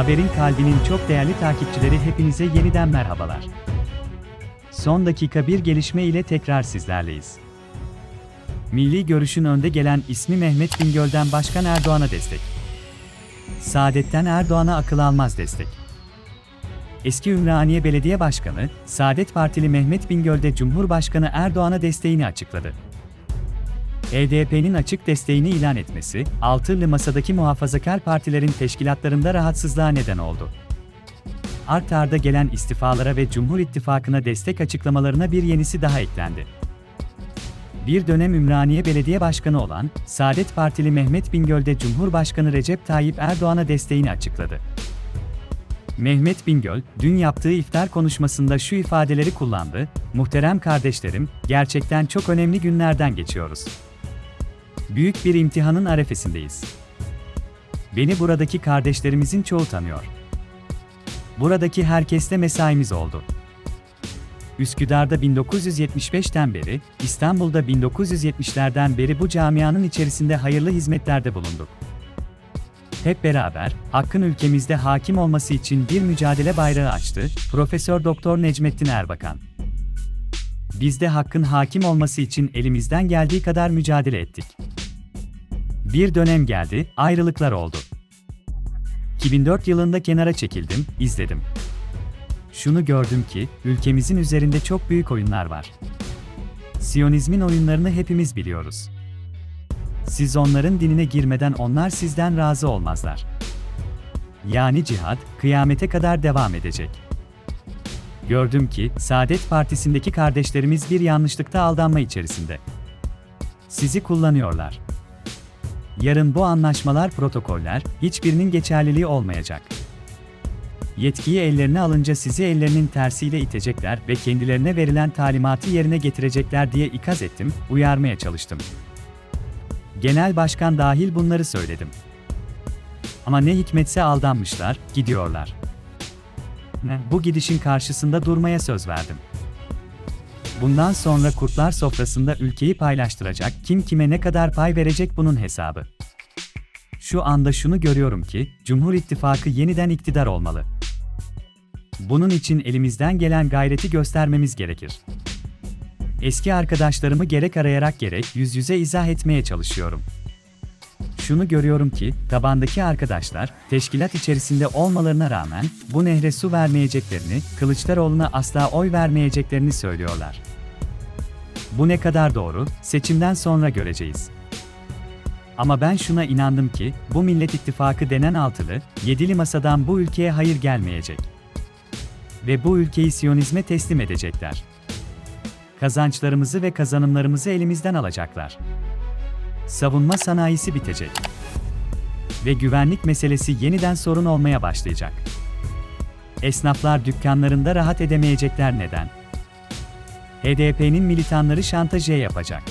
Haberin kalbinin çok değerli takipçileri hepinize yeniden merhabalar. Son dakika bir gelişme ile tekrar sizlerleyiz. Milli görüşün önde gelen ismi Mehmet Bingöl'den Başkan Erdoğan'a destek. Saadet'ten Erdoğan'a akıl almaz destek. Eski Ümraniye Belediye Başkanı, Saadet Partili Mehmet Bingöl'de Cumhurbaşkanı Erdoğan'a desteğini açıkladı. HDP'nin açık desteğini ilan etmesi, altılı masadaki muhafazakar partilerin teşkilatlarında rahatsızlığa neden oldu. Art arda gelen istifalara ve Cumhur İttifakı'na destek açıklamalarına bir yenisi daha eklendi. Bir dönem Ümraniye Belediye Başkanı olan Saadet Partili Mehmet Bingöl'de Cumhurbaşkanı Recep Tayyip Erdoğan'a desteğini açıkladı. Mehmet Bingöl, dün yaptığı iftar konuşmasında şu ifadeleri kullandı, Muhterem kardeşlerim, gerçekten çok önemli günlerden geçiyoruz. Büyük bir imtihanın arefesindeyiz. Beni buradaki kardeşlerimizin çoğu tanıyor. Buradaki herkeste mesaimiz oldu. Üsküdar'da 1975'ten beri, İstanbul'da 1970'lerden beri bu camianın içerisinde hayırlı hizmetlerde bulunduk. Hep beraber, hakkın ülkemizde hakim olması için bir mücadele bayrağı açtı, Profesör Doktor Necmettin Erbakan. Biz de hakkın hakim olması için elimizden geldiği kadar mücadele ettik. Bir dönem geldi, ayrılıklar oldu. 2004 yılında kenara çekildim, izledim. Şunu gördüm ki, ülkemizin üzerinde çok büyük oyunlar var. Siyonizmin oyunlarını hepimiz biliyoruz. Siz onların dinine girmeden onlar sizden razı olmazlar. Yani cihad, kıyamete kadar devam edecek. Gördüm ki, Saadet Partisi'ndeki kardeşlerimiz bir yanlışlıkta aldanma içerisinde. Sizi kullanıyorlar. Yarın bu anlaşmalar, protokoller, hiçbirinin geçerliliği olmayacak. Yetkiyi ellerine alınca sizi ellerinin tersiyle itecekler ve kendilerine verilen talimatı yerine getirecekler diye ikaz ettim, uyarmaya çalıştım. Genel başkan dahil bunları söyledim. Ama ne hikmetse aldanmışlar, gidiyorlar. Bu gidişin karşısında durmaya söz verdim. Bundan sonra kurtlar sofrasında ülkeyi paylaştıracak, kim kime ne kadar pay verecek bunun hesabı. Şu anda şunu görüyorum ki, Cumhur İttifakı yeniden iktidar olmalı. Bunun için elimizden gelen gayreti göstermemiz gerekir. Eski arkadaşlarımı gerek arayarak gerek yüz yüze izah etmeye çalışıyorum. Şunu görüyorum ki, tabandaki arkadaşlar, teşkilat içerisinde olmalarına rağmen, bu nehre su vermeyeceklerini, Kılıçdaroğlu'na asla oy vermeyeceklerini söylüyorlar. Bu ne kadar doğru, seçimden sonra göreceğiz. Ama ben şuna inandım ki, bu Millet İttifakı denen altılı, yedili masadan bu ülkeye hayır gelmeyecek. Ve bu ülkeyi Siyonizme teslim edecekler. Kazançlarımızı ve kazanımlarımızı elimizden alacaklar. Savunma sanayisi bitecek. Ve güvenlik meselesi yeniden sorun olmaya başlayacak. Esnaflar dükkanlarında rahat edemeyecekler neden? HDP'nin militanları şantajı yapacak.